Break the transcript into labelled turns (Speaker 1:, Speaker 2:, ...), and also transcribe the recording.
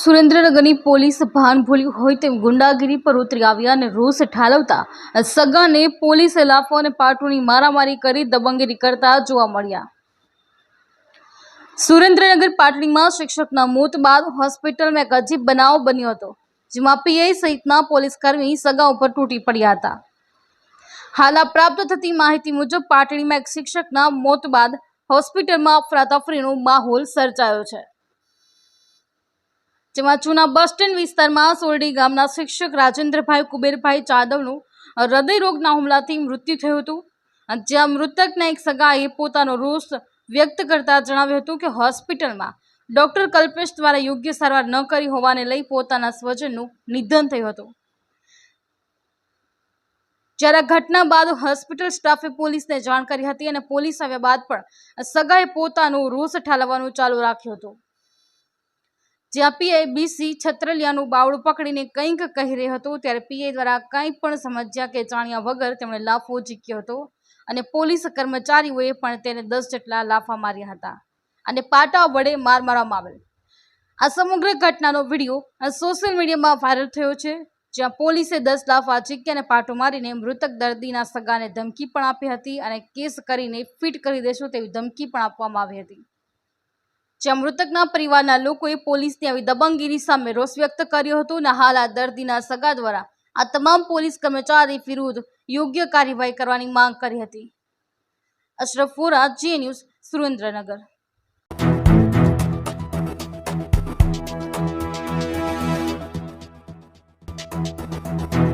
Speaker 1: સુરેન્દ્રનગરની police ભાન ભૂલી હોય તેમ ગુંડાગીરી પર ઉતરી આવ્યા અને રોષ ઠાલવતા સગાને પોલીસે લાફો અને પાટોની મારામારી કરી દબંગગીરી કરતા જોવા મળ્યા. સુરેન્દ્રનગર પાટણીમાં શિક્ષકના મોત બાદ હોસ્પિટલમાં એક અજીબ બનાવ બન્યો હતો, જેમાં પીઆઈ સહિતના પોલીસકર્મી સગા ઉપર તૂટી પડ્યા હતા. હાલ પ્રાપ્ત થતી માહિતી મુજબ પાટણીમાં એક શિક્ષકના મોત બાદ હોસ્પિટલમાં અફરાતફરીનો માહોલ સર્જાયો છે. જેમાં જૂના બસ સ્ટેન્ડ વિસ્તારમાં સોરડી ગામના શિક્ષક રાજેન્દ્રભાઈ કુબેરભાઈ જાદવનું હૃદયરોગના હુમલાથી મૃત્યુ થયું હતું. જ્યાં મૃતકના એક સગાએ પોતાનો રોષ વ્યક્ત કરતા જણાવ્યું હતું કે હોસ્પિટલમાં ડોક્ટર કલ્પેશ દ્વારા યોગ્ય સારવાર ન કરી હોવાને લઈ પોતાના સ્વજનનું નિધન થયું હતું. જ્યારે ઘટના બાદ હોસ્પિટલ સ્ટાફે પોલીસને જાણ કરી હતી અને પોલીસ આવ્યા બાદ પણ સગાએ પોતાનું રોષ ઠાલવવાનું ચાલુ રાખ્યું હતું. જ્યાં પીઆઈ બીસી છત્રલિયાનું બાવડું પકડીને કંઈક કહી રહ્યો હતો, ત્યારે પીઆઈ દ્વારા કંઈ પણ સમજ્યા કે જાણ્યા વગર તેમણે લાફો ઝીક્યો હતો અને પોલીસ કર્મચારીઓએ પણ તેને દસ જેટલા લાફા માર્યા હતા અને પાટા વડે માર મારવામાં આવેલ. આ સમગ્ર ઘટનાનો વીડિયો સોશિયલ મીડિયામાં વાયરલ થયો છે, જ્યાં પોલીસે દસ લાફા ઝીક્યા અને પાટો મારીને મૃતક દર્દીના સગાને ધમકી પણ આપી હતી અને કેસ કરીને ફિટ કરી દેશો તેવી ધમકી પણ આપવામાં આવી હતી. જ્યાં મૃતકના પરિવારના લોકોએ પોલીસની આવી દબંગીરી સામે રોષ વ્યક્ત કર્યો હતો અને હાલ આ દર્દીના સગા દ્વારા આ તમામ પોલીસ કર્મચારી વિરુદ્ધ યોગ્ય કાર્યવાહી કરવાની માંગ કરી હતી. અશરફ અશરફપુરા જે ન્યૂઝ સુરેન્દ્રનગર. thank you